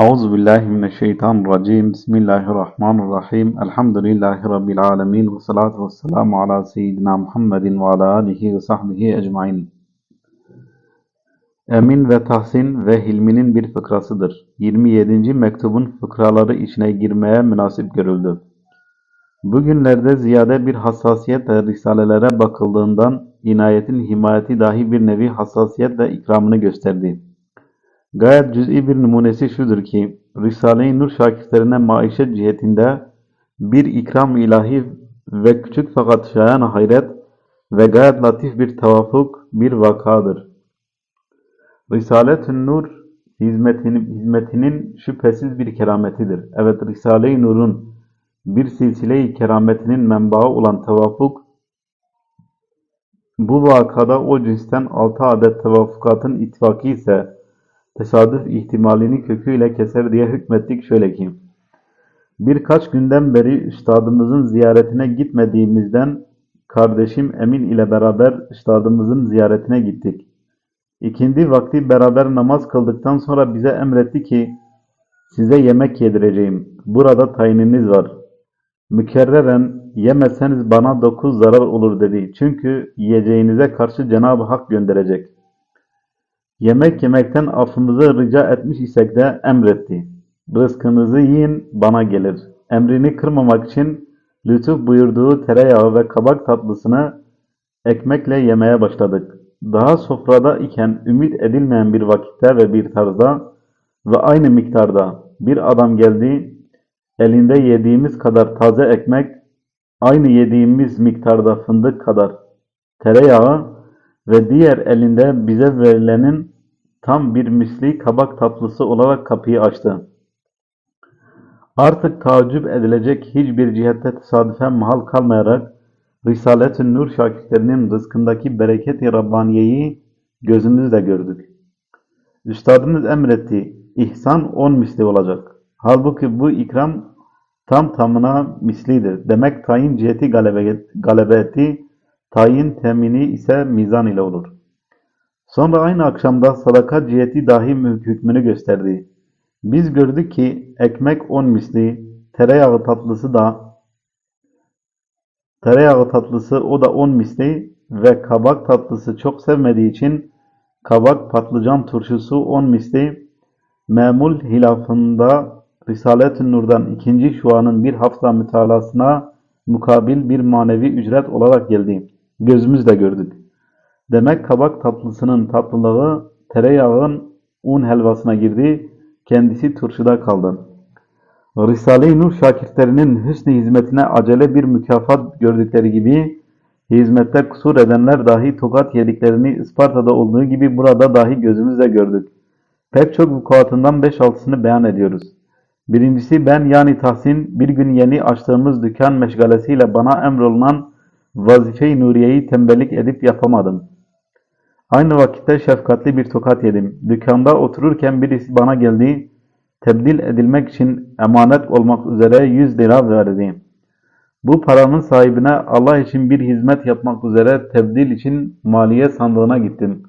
Auzu billahi mineşşeytanirracim. Bismillahirrahmanirrahim. Elhamdülillahi rabbil alamin ve salatu vesselamu ala seyyidina Muhammedin ve ala alihi ve sahbihi ecmaîn. Emin ve Tahsin ve Hilmi'nin bir fıkrasıdır. 27. mektubun fıkraları içine girmeye münasip görüldü. Bugünlerde ziyade bir hassasiyetle risalelere bakıldığından inayetin himayeti dahi bir nevi hassasiyetle ikramını gösterdi. Gayet cüz'i bir numunesi şudur ki, Risale-i Nur şakirtlerine maişet cihetinde bir ikram ilahi ve küçük fakat şayan hayret ve gayet latif bir tevafuk bir vakadır. Risalet-i Nur hizmetinin, hizmetinin şüphesiz bir kerametidir. Evet Risale-i Nur'un bir silsile-i kerametinin menbaı olan tevafuk bu vakada o cinsten altı adet tevafukatın ittifakı ise tesadüf ihtimalini köküyle keser diye hükmettik şöyle ki birkaç günden beri üstadımızın ziyaretine gitmediğimizden kardeşim Emin ile beraber üstadımızın ziyaretine gittik. İkindi vakti beraber namaz kıldıktan sonra bize emretti ki size yemek yedireceğim. Burada tayininiz var. Mükerreren yemezseniz bana dokuz zarar olur dedi. Çünkü yiyeceğinize karşı Cenab-ı Hak gönderecek. Yemek yemekten affımızı rica etmiş isek de emretti. Rızkınızı yiyin bana gelir. Emrini kırmamak için lütuf buyurduğu tereyağı ve kabak tatlısını ekmekle yemeye başladık. Daha sofrada iken ümit edilmeyen bir vakitte ve bir tarzda ve aynı miktarda bir adam geldi. Elinde yediğimiz kadar taze ekmek, aynı yediğimiz miktarda fındık kadar tereyağı ve diğer elinde bize verilenin tam bir misli kabak tatlısı olarak kapıyı açtı. Artık tacip edilecek hiçbir cihette tesadüfen mahal kalmayarak Risalet-i Nur şakirtlerinin rızkındaki bereket-i Rabbaniye'yi gözümüzle gördük. Üstadımız emretti, ihsan on misli olacak. Halbuki bu ikram tam tamına mislidir. Demek tayin ciheti galebe, galebe etti, tayin temini ise mizan ile olur. Sonra aynı akşamda sadaka ciheti dahi hükmünü gösterdi. Biz gördük ki ekmek on misli, tereyağı tatlısı da tereyağı tatlısı o da on misli ve kabak tatlısı çok sevmediği için kabak patlıcan turşusu on misli memul hilafında Risalet-i Nur'dan ikinci şuanın bir hafta mütalasına mukabil bir manevi ücret olarak geldi. Gözümüzle gördük. Demek kabak tatlısının tatlılığı tereyağın un helvasına girdi, kendisi turşuda kaldı. Risale-i Nur şakirtlerinin hüsnü hizmetine acele bir mükafat gördükleri gibi, hizmette kusur edenler dahi tokat yediklerini Isparta'da olduğu gibi burada dahi gözümüzle gördük. Pek çok vukuatından 5-6'sını beyan ediyoruz. Birincisi ben yani Tahsin bir gün yeni açtığımız dükkan meşgalesiyle bana emrolunan vazife-i Nuriye'yi tembellik edip yapamadım. Aynı vakitte şefkatli bir tokat yedim. Dükkanda otururken birisi bana geldi. Tebdil edilmek için emanet olmak üzere 100 lira verdi. Bu paranın sahibine Allah için bir hizmet yapmak üzere tebdil için maliye sandığına gittim.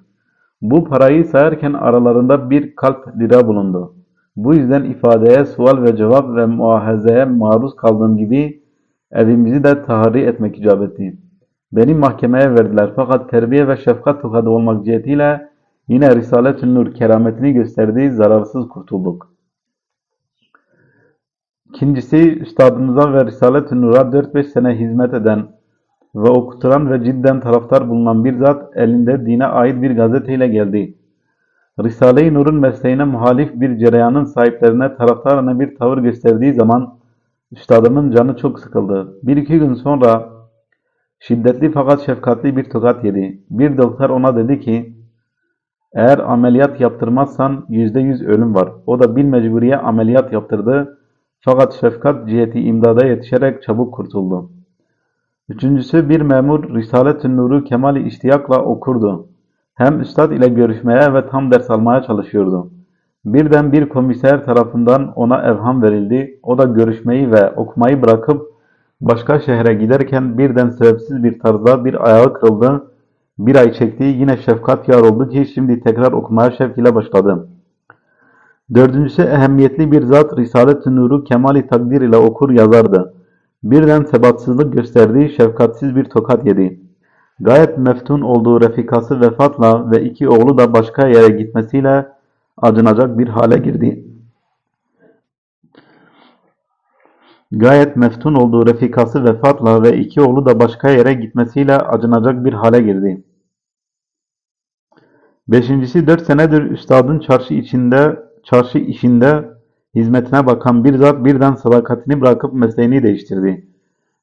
Bu parayı sayarken aralarında bir kalp lira bulundu. Bu yüzden ifadeye, sual ve cevap ve muahezeye maruz kaldığım gibi evimizi de tahri etmek icap etti. Beni mahkemeye verdiler fakat terbiye ve şefkat tokadı olmak cihetiyle yine Risalet-ü Nur kerametini gösterdiği zararsız kurtulduk. İkincisi, üstadımıza ve Risalet-ü Nur'a 4-5 sene hizmet eden ve okuturan ve cidden taraftar bulunan bir zat elinde dine ait bir gazeteyle geldi. Risale-i Nur'un mesleğine muhalif bir cereyanın sahiplerine taraftarına bir tavır gösterdiği zaman üstadımın canı çok sıkıldı. Bir iki gün sonra şiddetli fakat şefkatli bir tokat yedi. Bir doktor ona dedi ki eğer ameliyat yaptırmazsan yüzde yüz ölüm var. O da bir mecburiye ameliyat yaptırdı. Fakat şefkat ciheti imdada yetişerek çabuk kurtuldu. Üçüncüsü bir memur Risalet-ü Nur'u kemali iştiyakla okurdu. Hem üstad ile görüşmeye ve tam ders almaya çalışıyordu. Birden bir komiser tarafından ona evham verildi. O da görüşmeyi ve okumayı bırakıp başka şehre giderken birden sebepsiz bir tarzda bir ayağı kırıldı. Bir ay çekti. Yine şefkat yar oldu ki şimdi tekrar okumaya şevk ile başladı. Dördüncüsü ehemmiyetli bir zat Risalet-i Nur'u kemali takdir ile okur yazardı. Birden sebatsızlık gösterdiği şefkatsiz bir tokat yedi. Gayet meftun olduğu refikası vefatla ve iki oğlu da başka yere gitmesiyle acınacak bir hale girdi. Gayet meftun olduğu refikası vefatla ve iki oğlu da başka yere gitmesiyle acınacak bir hale girdi. Beşincisi dört senedir üstadın çarşı içinde, çarşı işinde hizmetine bakan bir zat birden sadakatini bırakıp mesleğini değiştirdi.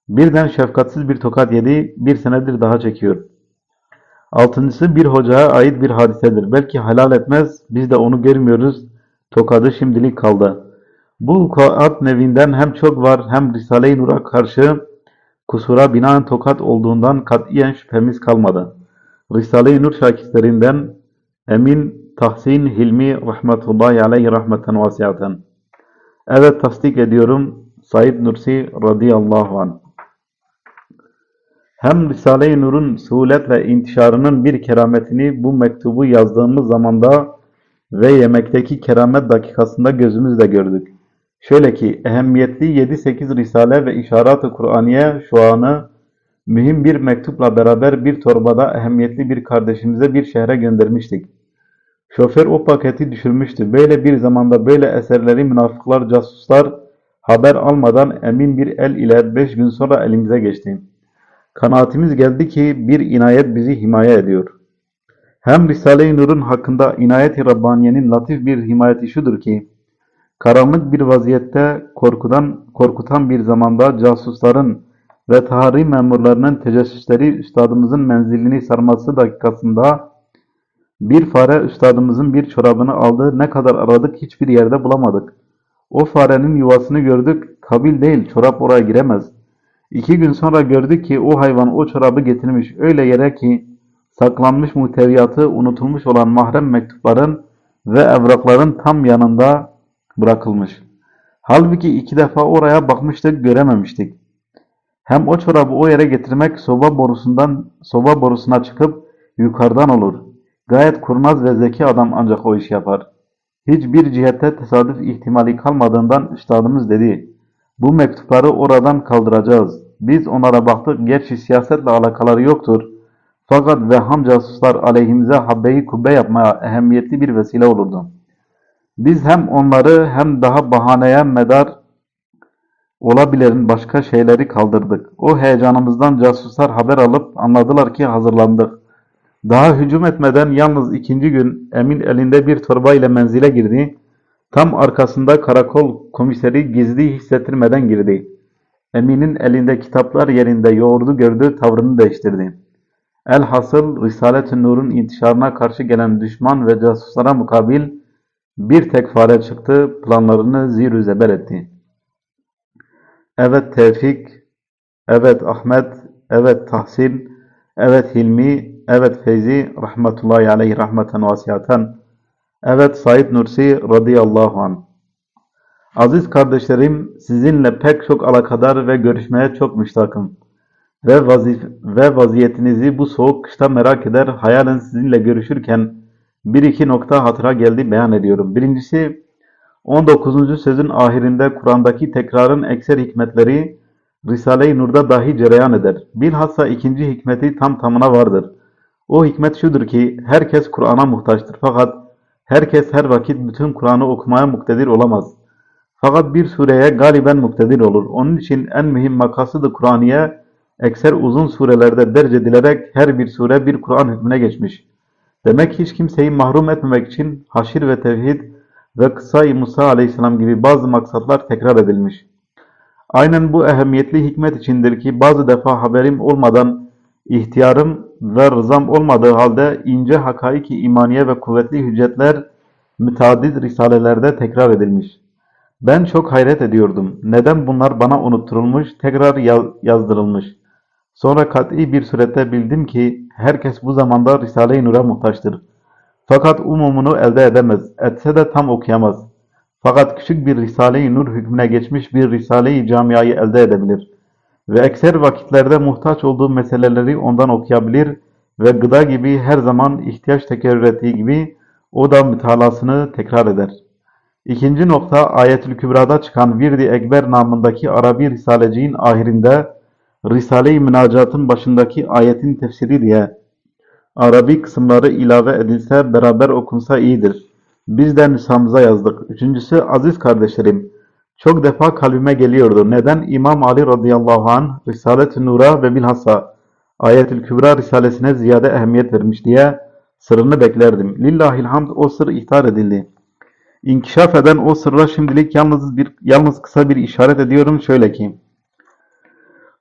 Birden şefkatsiz bir tokat yedi, bir senedir daha çekiyor. Altıncısı bir hocaya ait bir hadisedir. Belki helal etmez, biz de onu görmüyoruz. Tokadı şimdilik kaldı. Bu vukuat nevinden hem çok var hem Risale-i Nur'a karşı kusura binaen tokat olduğundan katiyen şüphemiz kalmadı. Risale-i Nur şakislerinden Emin Tahsin Hilmi rahmetullahi aleyhi rahmeten vasiaten. Evet tasdik ediyorum Said Nursi radıyallahu anh. Hem Risale-i Nur'un suhulet ve intişarının bir kerametini bu mektubu yazdığımız zamanda ve yemekteki keramet dakikasında gözümüzle gördük. Şöyle ki ehemmiyetli 7-8 risale ve işarat-ı Kur'aniye şu anı mühim bir mektupla beraber bir torbada ehemmiyetli bir kardeşimize bir şehre göndermiştik. Şoför o paketi düşürmüştü. Böyle bir zamanda böyle eserleri münafıklar, casuslar haber almadan emin bir el ile beş gün sonra elimize geçti. Kanaatimiz geldi ki bir inayet bizi himaye ediyor. Hem Risale-i Nur'un hakkında inayet-i Rabbaniye'nin latif bir himayeti şudur ki, karanlık bir vaziyette korkudan korkutan bir zamanda casusların ve tahri memurlarının tecessüsleri üstadımızın menzilini sarması dakikasında bir fare üstadımızın bir çorabını aldı. Ne kadar aradık hiçbir yerde bulamadık. O farenin yuvasını gördük. Kabil değil, çorap oraya giremez. İki gün sonra gördük ki o hayvan o çorabı getirmiş. Öyle yere ki saklanmış muhteviyatı unutulmuş olan mahrem mektupların ve evrakların tam yanında bırakılmış. Halbuki iki defa oraya bakmıştık görememiştik. Hem o çorabı o yere getirmek soba borusundan soba borusuna çıkıp yukarıdan olur. Gayet kurnaz ve zeki adam ancak o iş yapar. Hiçbir cihette tesadüf ihtimali kalmadığından üstadımız dedi. Bu mektupları oradan kaldıracağız. Biz onlara baktık. Gerçi siyasetle alakaları yoktur. Fakat vehham casuslar aleyhimize habbeyi kubbe yapmaya ehemmiyetli bir vesile olurdu. Biz hem onları hem daha bahaneye medar olabilen başka şeyleri kaldırdık. O heyecanımızdan casuslar haber alıp anladılar ki hazırlandık. Daha hücum etmeden yalnız ikinci gün Emin elinde bir torba ile menzile girdi. Tam arkasında karakol komiseri gizli hissettirmeden girdi. Emin'in elinde kitaplar yerinde yoğurdu gördü, tavrını değiştirdi. Elhasıl Risalet-i Nur'un intişarına karşı gelen düşman ve casuslara mukabil bir tek fare çıktı, planlarını zir zeber etti. Evet Tevfik, evet Ahmet, evet Tahsin, evet Hilmi, evet Feyzi, rahmetullahi aleyhi rahmeten vasiyaten, evet Said Nursi radıyallahu anh. Aziz kardeşlerim, sizinle pek çok alakadar ve görüşmeye çok müştakım. Ve, vazif ve vaziyetinizi bu soğuk kışta merak eder, hayalen sizinle görüşürken bir iki nokta hatıra geldi beyan ediyorum. Birincisi, 19. sözün ahirinde Kur'an'daki tekrarın ekser hikmetleri Risale-i Nur'da dahi cereyan eder. Bilhassa ikinci hikmeti tam tamına vardır. O hikmet şudur ki herkes Kur'an'a muhtaçtır fakat herkes her vakit bütün Kur'an'ı okumaya muktedir olamaz. Fakat bir sureye galiben muktedir olur. Onun için en mühim makasıdı Kur'aniye ekser uzun surelerde derc edilerek her bir sure bir Kur'an hükmüne geçmiş. Demek hiç kimseyi mahrum etmemek için haşir ve tevhid ve kısa-i Musa aleyhisselam gibi bazı maksatlar tekrar edilmiş. Aynen bu ehemmiyetli hikmet içindir ki bazı defa haberim olmadan ihtiyarım ve rızam olmadığı halde ince hakaiki imaniye ve kuvvetli hüccetler müteaddit risalelerde tekrar edilmiş. Ben çok hayret ediyordum. Neden bunlar bana unutturulmuş, tekrar yazdırılmış? Sonra kat'i bir surette bildim ki herkes bu zamanda Risale-i Nur'a muhtaçtır. Fakat umumunu elde edemez, etse de tam okuyamaz. Fakat küçük bir Risale-i Nur hükmüne geçmiş bir Risale-i Camia'yı elde edebilir. Ve ekser vakitlerde muhtaç olduğu meseleleri ondan okuyabilir ve gıda gibi her zaman ihtiyaç tekerrür ettiği gibi o da mütalasını tekrar eder. İkinci nokta Ayetül Kübra'da çıkan Virdi Ekber namındaki Arabi Risaleciğin ahirinde Risale-i Münacat'ın başındaki ayetin tefsiri diye Arabi kısımları ilave edilse beraber okunsa iyidir. Biz de nüshamıza yazdık. Üçüncüsü aziz kardeşlerim. Çok defa kalbime geliyordu. Neden İmam Ali radıyallahu anh Risalet-i Nur'a ve bilhassa Ayetül Kübra Risalesine ziyade ehemmiyet vermiş diye sırrını beklerdim. Lillahilhamd o sır ihtar edildi. İnkişaf eden o sırra şimdilik yalnız bir yalnız kısa bir işaret ediyorum şöyle ki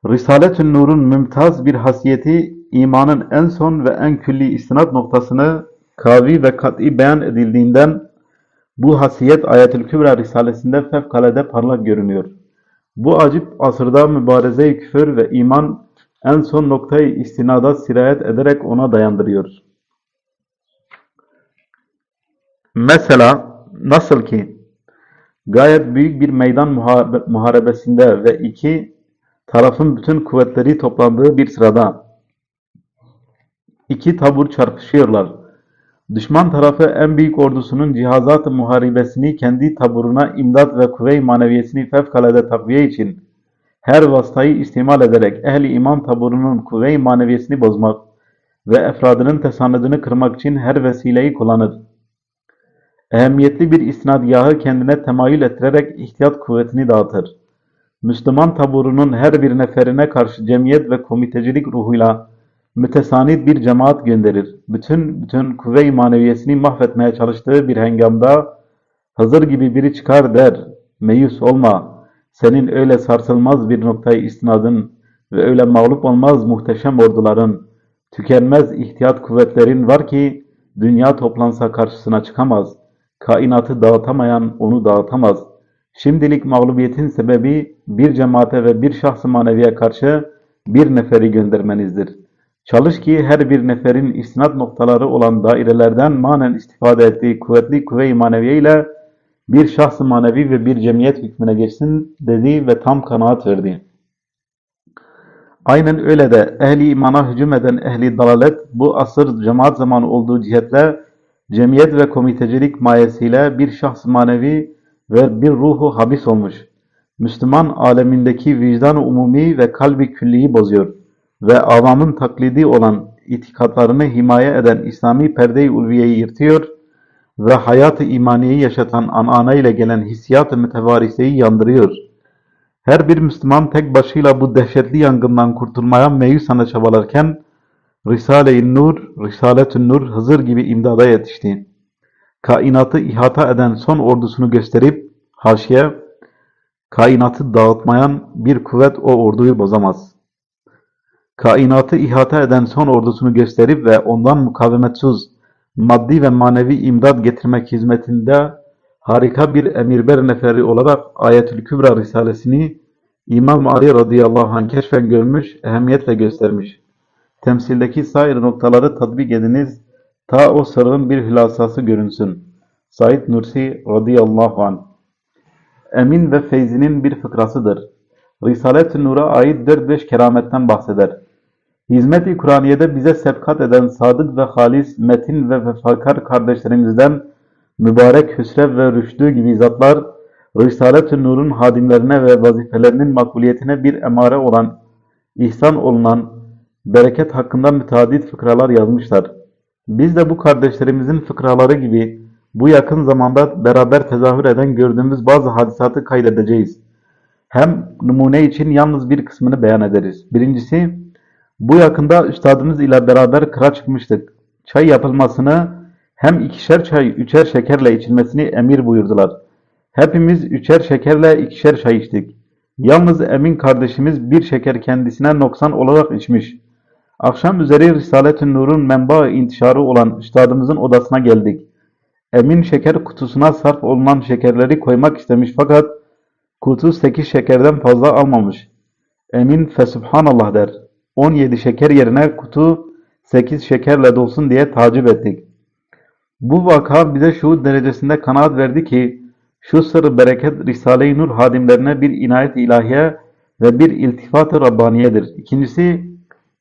Risalet-ü Nur'un mümtaz bir hasiyeti imanın en son ve en külli istinad noktasını kavi ve kat'i beyan edildiğinden bu hasiyet Ayetül Kübra Risalesinde fevkalade parlak görünüyor. Bu acip asırda mübareze-i küfür ve iman en son noktayı istinada sirayet ederek ona dayandırıyor. Mesela nasıl ki gayet büyük bir meydan muha- muharebesinde ve iki tarafın bütün kuvvetleri toplandığı bir sırada iki tabur çarpışıyorlar. Düşman tarafı en büyük ordusunun cihazat-ı muharebesini kendi taburuna imdat ve kuvve-i maneviyesini fevkalade takviye için her vasıtayı istimal ederek ehli iman taburunun kuvve-i maneviyesini bozmak ve efradının tesanüdünü kırmak için her vesileyi kullanır. Ehemmiyetli bir isnadgahı kendine temayül ettirerek ihtiyat kuvvetini dağıtır. Müslüman taburunun her bir neferine karşı cemiyet ve komitecilik ruhuyla mütesanit bir cemaat gönderir. Bütün bütün kuvve-i maneviyesini mahvetmeye çalıştığı bir hengamda Hızır gibi biri çıkar der, meyus olma, senin öyle sarsılmaz bir noktayı istinadın ve öyle mağlup olmaz muhteşem orduların, tükenmez ihtiyat kuvvetlerin var ki dünya toplansa karşısına çıkamaz. Kainatı dağıtamayan onu dağıtamaz. Şimdilik mağlubiyetin sebebi bir cemaate ve bir şahs-ı maneviye karşı bir neferi göndermenizdir. Çalış ki her bir neferin istinad noktaları olan dairelerden manen istifade ettiği kuvvetli kuvve-i maneviye ile bir şahs-ı manevi ve bir cemiyet hükmüne geçsin dedi ve tam kanaat verdi. Aynen öyle de ehli imana hücum eden ehli dalalet bu asır cemaat zamanı olduğu cihetle cemiyet ve komitecilik mayesiyle bir şahs manevi ve bir ruhu habis olmuş. Müslüman alemindeki vicdan umumi ve kalbi külliyi bozuyor ve avamın taklidi olan itikatlarını himaye eden İslami perde-i ulviyeyi yırtıyor ve hayat-ı imaniyeyi yaşatan anana ile gelen hissiyat-ı mütevariseyi yandırıyor. Her bir Müslüman tek başıyla bu dehşetli yangından kurtulmaya meyusana çabalarken Risale-i Nur, Risalet-ü Nur Hızır gibi imdada yetişti. Kainatı ihata eden son ordusunu gösterip haşiye, kainatı dağıtmayan bir kuvvet o orduyu bozamaz. Kainatı ihata eden son ordusunu gösterip ve ondan mukavemetsiz maddi ve manevi imdad getirmek hizmetinde harika bir emirber neferi olarak Ayetül Kübra Risalesini İmam Ali radıyallahu anh keşfen görmüş, ehemmiyetle göstermiş. Temsildeki sair noktaları tatbik ediniz, ta o sırrın bir hülasası görünsün. Said Nursi radıyallahu anh. Emin ve Feyzi'nin bir fıkrasıdır. Risalet-i Nur'a ait 4-5 kerametten bahseder. Hizmet-i Kur'aniye'de bize sebkat eden sadık ve halis, metin ve vefakar kardeşlerimizden mübarek Hüsrev ve Rüşdü gibi zatlar, Risalet-i Nur'un hadimlerine ve vazifelerinin makbuliyetine bir emare olan, ihsan olunan, bereket hakkında müteadit fıkralar yazmışlar. Biz de bu kardeşlerimizin fıkraları gibi bu yakın zamanda beraber tezahür eden gördüğümüz bazı hadisatı kaydedeceğiz. Hem numune için yalnız bir kısmını beyan ederiz. Birincisi, bu yakında üstadımız ile beraber kıra çıkmıştık. Çay yapılmasını hem ikişer çay, üçer şekerle içilmesini emir buyurdular. Hepimiz üçer şekerle ikişer çay içtik. Yalnız Emin kardeşimiz bir şeker kendisine noksan olarak içmiş. Akşam üzeri Risalet-i Nur'un menba intişarı olan üstadımızın odasına geldik. Emin şeker kutusuna sarf olunan şekerleri koymak istemiş fakat kutu 8 şekerden fazla almamış. Emin fesubhanallah der. 17 şeker yerine kutu 8 şekerle dolsun diye tacip ettik. Bu vaka bize şu derecesinde kanaat verdi ki şu sır bereket Risale-i Nur hadimlerine bir inayet ilahiye ve bir iltifat-ı Rabbaniyedir. İkincisi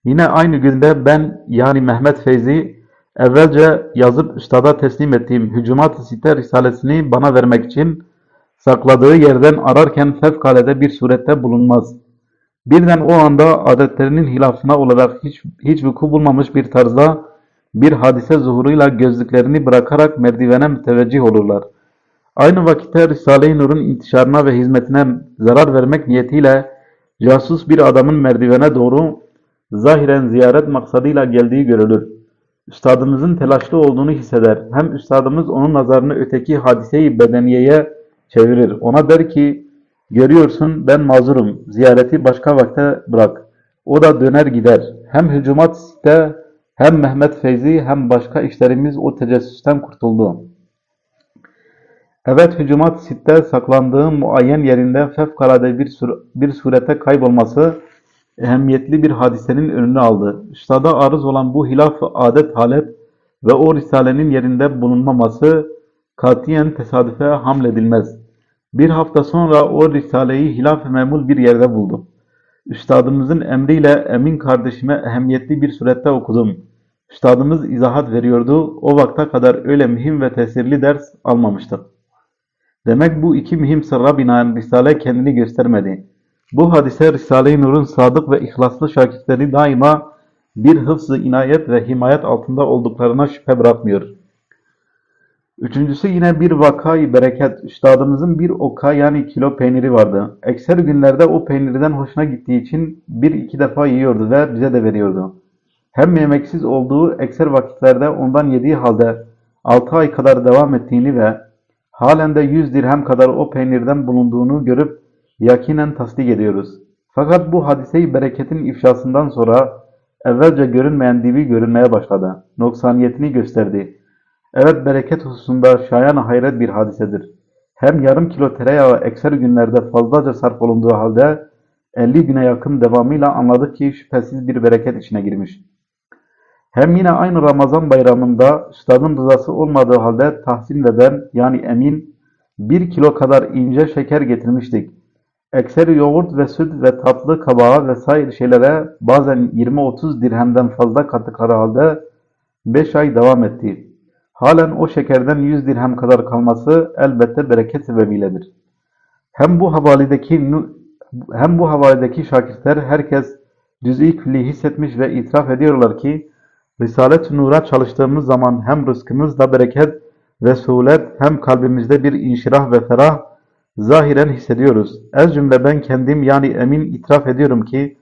yine aynı günde ben yani Mehmet Feyzi Evvelce yazıp üstada teslim ettiğim Hücumat-ı Sitte Risalesini bana vermek için sakladığı yerden ararken fevkalade bir surette bulunmaz. Birden o anda adetlerinin hilafına olarak hiç, hiç vuku bulmamış bir tarzda bir hadise zuhuruyla gözlüklerini bırakarak merdivene müteveccih olurlar. Aynı vakitte Risale-i Nur'un intişarına ve hizmetine zarar vermek niyetiyle casus bir adamın merdivene doğru zahiren ziyaret maksadıyla geldiği görülür. Üstadımızın telaşlı olduğunu hisseder. Hem üstadımız onun nazarını öteki hadiseyi bedeniyeye çevirir. Ona der ki, görüyorsun ben mazurum, ziyareti başka vakte bırak. O da döner gider. Hem hücumat site, hem Mehmet Feyzi, hem başka işlerimiz o tecessüsten kurtuldu. Evet, hücumat sitte saklandığı muayyen yerinden fevkalade bir, sur bir surete kaybolması ehemmiyetli bir hadisenin önünü aldı. Üstada arız olan bu hilaf adet halet ve o risalenin yerinde bulunmaması katiyen tesadüfe hamledilmez. Bir hafta sonra o risaleyi hilaf-ı memul bir yerde buldum. Üstadımızın emriyle Emin kardeşime ehemmiyetli bir surette okudum. Üstadımız izahat veriyordu. O vakte kadar öyle mühim ve tesirli ders almamıştık. Demek bu iki mühim sırra binaen Risale kendini göstermedi. Bu hadise Risale-i Nur'un sadık ve ihlaslı şakirtleri daima bir hıfz-ı inayet ve himayet altında olduklarına şüphe bırakmıyor. Üçüncüsü yine bir vakayı bereket. Üstadımızın bir oka yani kilo peyniri vardı. Ekser günlerde o peynirden hoşuna gittiği için bir iki defa yiyordu ve bize de veriyordu. Hem yemeksiz olduğu ekser vakitlerde ondan yediği halde altı ay kadar devam ettiğini ve halen de yüz dirhem kadar o peynirden bulunduğunu görüp yakinen tasdik ediyoruz. Fakat bu hadiseyi bereketin ifşasından sonra evvelce görünmeyen dibi görünmeye başladı. Noksaniyetini gösterdi. Evet bereket hususunda şayan hayret bir hadisedir. Hem yarım kilo tereyağı ekser günlerde fazlaca sarf olunduğu halde 50 güne yakın devamıyla anladık ki şüphesiz bir bereket içine girmiş. Hem yine aynı Ramazan bayramında üstadın rızası olmadığı halde Tahsin ve ben yani Emin bir kilo kadar ince şeker getirmiştik. Ekseri yoğurt ve süt ve tatlı kabağa vesaire şeylere bazen 20-30 dirhemden fazla kattıkları halde 5 ay devam etti. Halen o şekerden 100 dirhem kadar kalması elbette bereket sebebiyledir. Hem bu havalideki hem bu havalideki şakirtler herkes cüz'i külli hissetmiş ve itiraf ediyorlar ki Risalet-i Nur'a çalıştığımız zaman hem rızkımızda bereket ve suhulet hem kalbimizde bir inşirah ve ferah zahiren hissediyoruz. Ez cümle ben kendim yani emin itiraf ediyorum ki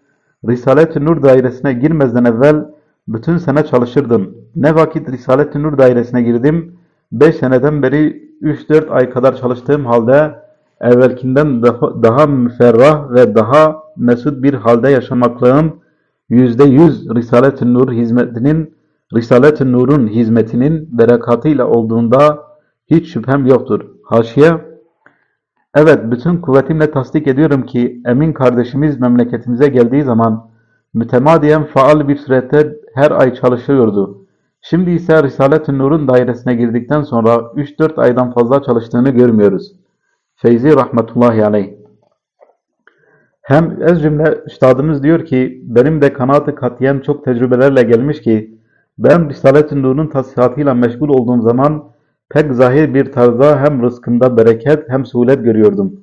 Risalet-i Nur dairesine girmezden evvel bütün sene çalışırdım. Ne vakit Risalet-i Nur dairesine girdim, 5 seneden beri 3-4 ay kadar çalıştığım halde evvelkinden daha, daha müferrah ve daha mesut bir halde yaşamaklığım %100 Risalet-i Nur hizmetinin Risalet-i Nur'un hizmetinin berekatıyla olduğunda hiç şüphem yoktur. Haşiye Evet, bütün kuvvetimle tasdik ediyorum ki Emin kardeşimiz memleketimize geldiği zaman mütemadiyen faal bir surette her ay çalışıyordu. Şimdi ise Risalet-i Nur'un dairesine girdikten sonra 3-4 aydan fazla çalıştığını görmüyoruz. Feyzi rahmetullahi aleyh. Hem ez cümle üstadımız diyor ki benim de kanaat-ı katiyen çok tecrübelerle gelmiş ki ben Risalet-i Nur'un tasihatıyla meşgul olduğum zaman pek zahir bir tarzda hem rızkımda bereket hem suhulet görüyordum.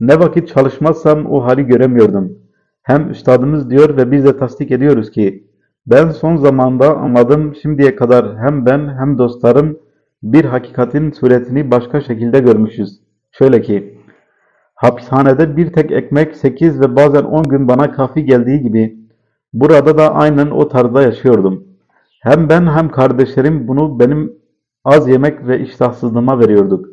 Ne vakit çalışmazsam o hali göremiyordum. Hem üstadımız diyor ve biz de tasdik ediyoruz ki ben son zamanda anladım şimdiye kadar hem ben hem dostlarım bir hakikatin suretini başka şekilde görmüşüz. Şöyle ki hapishanede bir tek ekmek 8 ve bazen 10 gün bana kafi geldiği gibi burada da aynen o tarzda yaşıyordum. Hem ben hem kardeşlerim bunu benim az yemek ve iştahsızlığıma veriyorduk.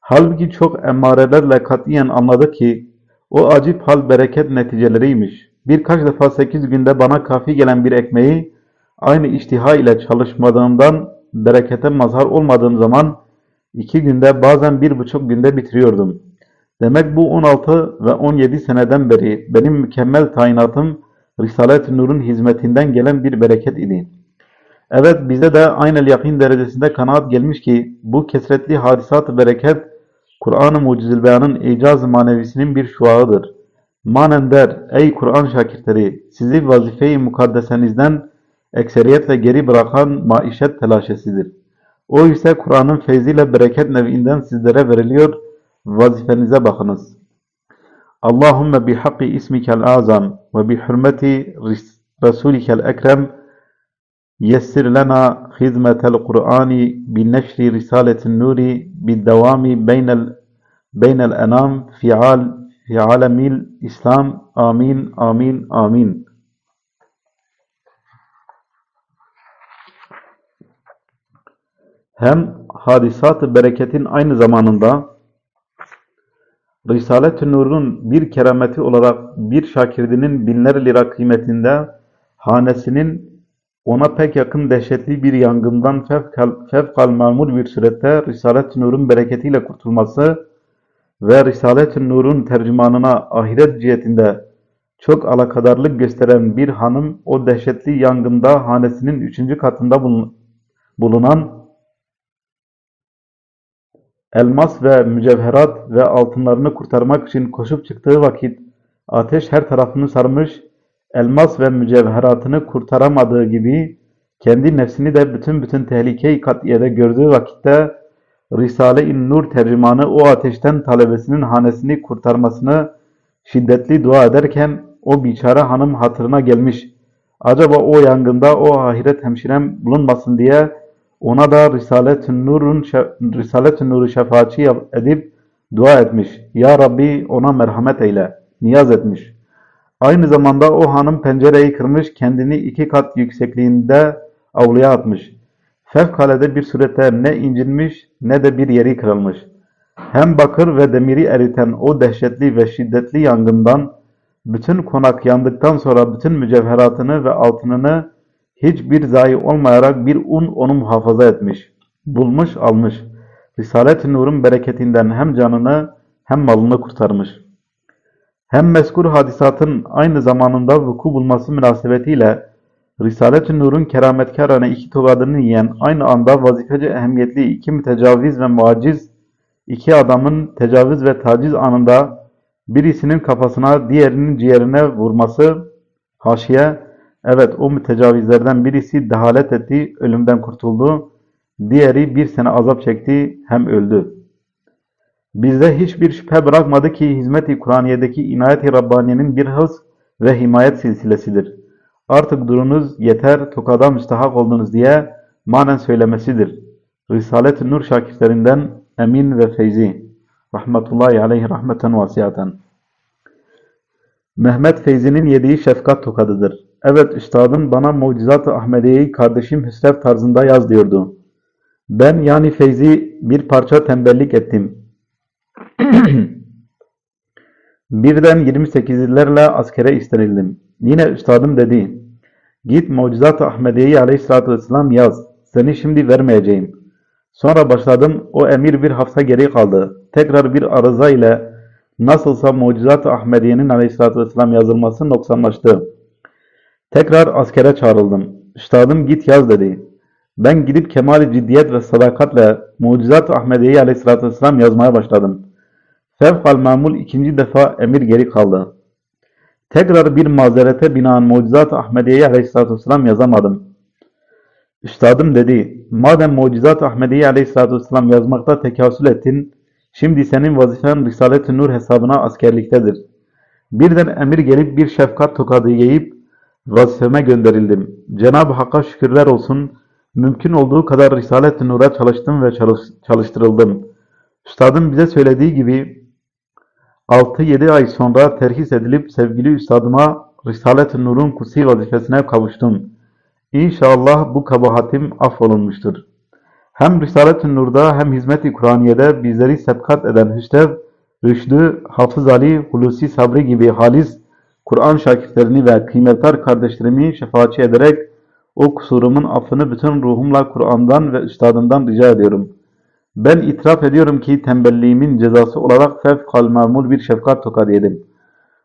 Halbuki çok emmarelerle katiyen anladık ki o acip hal bereket neticeleriymiş. Birkaç defa sekiz günde bana kafi gelen bir ekmeği aynı iştiha ile çalışmadığımdan berekete mazhar olmadığım zaman iki günde bazen bir buçuk günde bitiriyordum. Demek bu 16 ve 17 seneden beri benim mükemmel tayinatım Risalet-i Nur'un hizmetinden gelen bir bereket idi. Evet bize de aynı yakin derecesinde kanaat gelmiş ki bu kesretli hadisat-ı bereket Kur'an-ı Mucizül Beyan'ın icaz manevisinin bir şuağıdır. Manen der ey Kur'an şakirtleri sizi vazife-i mukaddesenizden ekseriyetle geri bırakan maişet telaşesidir. O ise Kur'an'ın feyziyle bereket neviinden sizlere veriliyor, vazifenize bakınız. Allahümme bihaqqi ismikel azam ve bihürmeti rasulikel ekrem yessir lena hizmetel Kur'ani bin neşri risaletin nuri bin devami beynel enam fi'al fi alemil İslam amin amin amin. Hem hadisat-ı bereketin aynı zamanında Risalet-i Nur'un bir kerameti olarak bir şakirdinin binler lira kıymetinde hanesinin ona pek yakın dehşetli bir yangından fevkal, fevkal mamur bir surette Risalet-i Nur'un bereketiyle kurtulması ve Risalet-i Nur'un tercümanına ahiret cihetinde çok alakadarlık gösteren bir hanım o dehşetli yangında hanesinin üçüncü katında bulunan elmas ve mücevherat ve altınlarını kurtarmak için koşup çıktığı vakit ateş her tarafını sarmış, elmas ve mücevheratını kurtaramadığı gibi kendi nefsini de bütün bütün tehlike-i katiyede gördüğü vakitte Risale-i Nur tercümanı o ateşten talebesinin hanesini kurtarmasını şiddetli dua ederken o biçare hanım hatırına gelmiş. Acaba o yangında o ahiret hemşirem bulunmasın diye ona da Risalet-i Nur'un Risalet-i Nur'u şefaatçi edip dua etmiş. Ya Rabbi ona merhamet eyle. Niyaz etmiş. Aynı zamanda o hanım pencereyi kırmış, kendini iki kat yüksekliğinde avluya atmış. Fevkalade bir surette ne incinmiş ne de bir yeri kırılmış. Hem bakır ve demiri eriten o dehşetli ve şiddetli yangından bütün konak yandıktan sonra bütün mücevheratını ve altınını hiçbir zayi olmayarak bir un onu muhafaza etmiş, bulmuş almış. Risalet-i Nur'un bereketinden hem canını hem malını kurtarmış. Hem meskur hadisatın aynı zamanında vuku bulması münasebetiyle Risalet-i Nur'un kerametkarane iki tokadını yiyen aynı anda vazifece ehemmiyetli iki mütecaviz ve muaciz iki adamın tecavüz ve taciz anında birisinin kafasına diğerinin ciğerine vurması haşiye Evet o mütecavizlerden birisi dehalet etti, ölümden kurtuldu. Diğeri bir sene azap çekti, hem öldü. Bizde hiçbir şüphe bırakmadı ki hizmet-i Kur'aniye'deki inayet-i Rabbaniye'nin bir hız ve himayet silsilesidir. Artık durunuz yeter, tokada müstahak oldunuz diye manen söylemesidir. Risalet-i Nur şakirtlerinden Emin ve Feyzi. Rahmetullahi aleyhi rahmeten vasiyaten. Mehmet Feyzi'nin yediği şefkat tokadıdır. Evet üstadım bana Mucizat-ı Ahmediye'yi kardeşim Hüsrev tarzında yaz diyordu. Ben yani Feyzi bir parça tembellik ettim. Birden 28'lilerle askere istenildim. Yine üstadım dedi. Git Mucizat-ı Ahmediye'yi aleyhissalatü vesselam yaz. Seni şimdi vermeyeceğim. Sonra başladım. O emir bir hafta geri kaldı. Tekrar bir arıza ile nasılsa Mucizat-ı Ahmediye'nin aleyhissalatü vesselam yazılması noksanlaştı. Tekrar askere çağrıldım. Üstadım git yaz dedi. Ben gidip kemali ciddiyet ve sadakatle Mucizat Ahmediye'yi aleyhissalatü vesselam yazmaya başladım. Fevkal mamul ikinci defa emir geri kaldı. Tekrar bir mazerete binaen Mucizat Ahmediye'yi aleyhissalatü vesselam yazamadım. Üstadım dedi, madem Mucizat Ahmediye'yi aleyhissalatü vesselam yazmakta tekasül ettin, şimdi senin vazifen Risalet-i Nur hesabına askerliktedir. Birden emir gelip bir şefkat tokadı yiyip vazifeme gönderildim. Cenab-ı Hakk'a şükürler olsun. Mümkün olduğu kadar Risalet-i Nur'a çalıştım ve çalış çalıştırıldım. Üstadım bize söylediği gibi 6-7 ay sonra terhis edilip sevgili üstadıma Risalet-i Nur'un kutsi vazifesine kavuştum. İnşallah bu kabahatim affolunmuştur. Hem Risalet-i Nur'da hem Hizmet-i Kur'aniye'de bizleri sebkat eden Hüsrev, Rüşdü, Hafız Ali, Hulusi Sabri gibi halis Kur'an şakirtlerini ve kıymetli kardeşlerimi şefaatçi ederek o kusurumun affını bütün ruhumla Kur'an'dan ve üstadımdan rica ediyorum. Ben itiraf ediyorum ki tembelliğimin cezası olarak fevkal mamul bir şefkat tokadı yedim.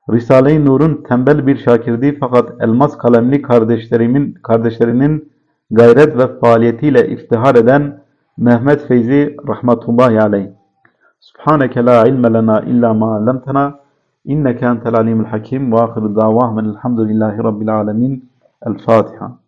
Risale-i Nur'un tembel bir şakirdi fakat elmas kalemli kardeşlerimin kardeşlerinin gayret ve faaliyetiyle iftihar eden Mehmet Feyzi rahmetullahi aleyh. Subhaneke la ilme lena illa ma allamtana inneke entel alimul hakim ve ahiru davahmenelhamdülillahi rabbil alemin. El Fatiha.